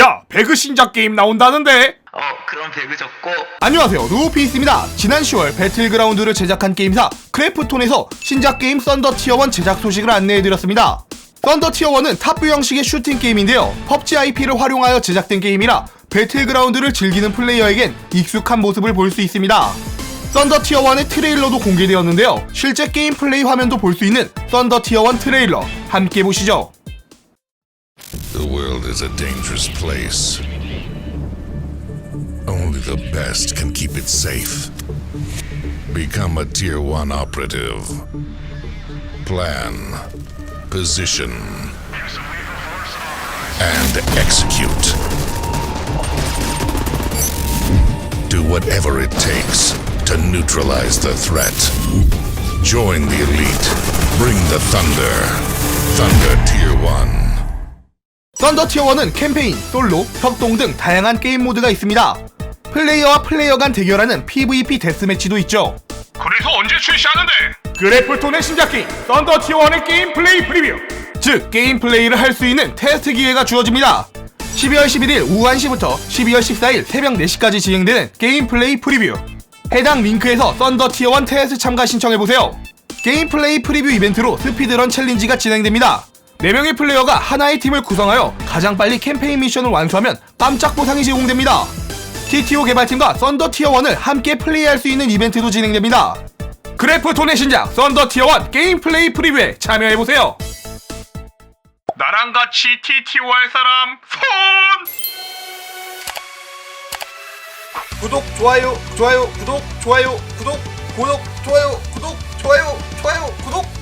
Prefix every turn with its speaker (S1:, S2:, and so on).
S1: 야, 배그 신작 게임 나온다는데?
S2: 어 그럼 배그 접고
S1: 안녕하세요, 루피스입니다. 지난 10월 배틀그라운드를 제작한 게임사 크래프톤에서 신작 게임 썬더 티어1 제작 소식을 안내해드렸습니다. 썬더 티어1은 탑뷰 형식의 슈팅 게임인데요. 펍지 IP를 활용하여 제작된 게임이라 배틀그라운드를 즐기는 플레이어에겐 익숙한 모습을 볼 수 있습니다. 썬더 티어1의 트레일러도 공개되었는데요. 실제 게임 플레이 화면도 볼 수 있는 썬더 티어1 트레일러 함께 보시죠.
S3: The world is a dangerous place. Only the best can keep it safe. Become a Tier 1 operative. Plan, position, and execute. Do whatever it takes to neutralize the threat. Join the elite. Bring the thunder. Thunder Tier 1.
S1: 썬더 티어 1은 캠페인, 솔로, 협동 등 다양한 게임 모드가 있습니다. 플레이어와 플레이어 간 대결하는 PVP 데스매치도 있죠.
S4: 그래서 언제 출시하는데?
S1: 그래프톤의 신작 게임, 썬더 티어 1의 게임 플레이 프리뷰! 즉, 게임 플레이를 할 수 있는 테스트 기회가 주어집니다. 12월 11일 오후 1시부터 12월 14일 새벽 4시까지 진행되는 게임 플레이 프리뷰. 해당 링크에서 썬더 티어 1 테스트 참가 신청해보세요. 게임 플레이 프리뷰 이벤트로 스피드런 챌린지가 진행됩니다. 4명의 플레이어가 하나의 팀을 구성하여 가장 빨리 캠페인 미션을 완수하면 깜짝 보상이 제공됩니다. TTO 개발팀과 썬더 티어1을 함께 플레이할 수 있는 이벤트도 진행됩니다. 그래프톤의 신작 썬더 티어1 게임 플레이 프리뷰에 참여해보세요.
S4: 나랑 같이 TTO 할 사람 손!
S1: 구독, 좋아요, 좋아요, 구독, 좋아요, 구독, 구독, 좋아요, 구독, 좋아요, 좋아요, 구독, 좋아요, 구독, 구독, 구독, 구독.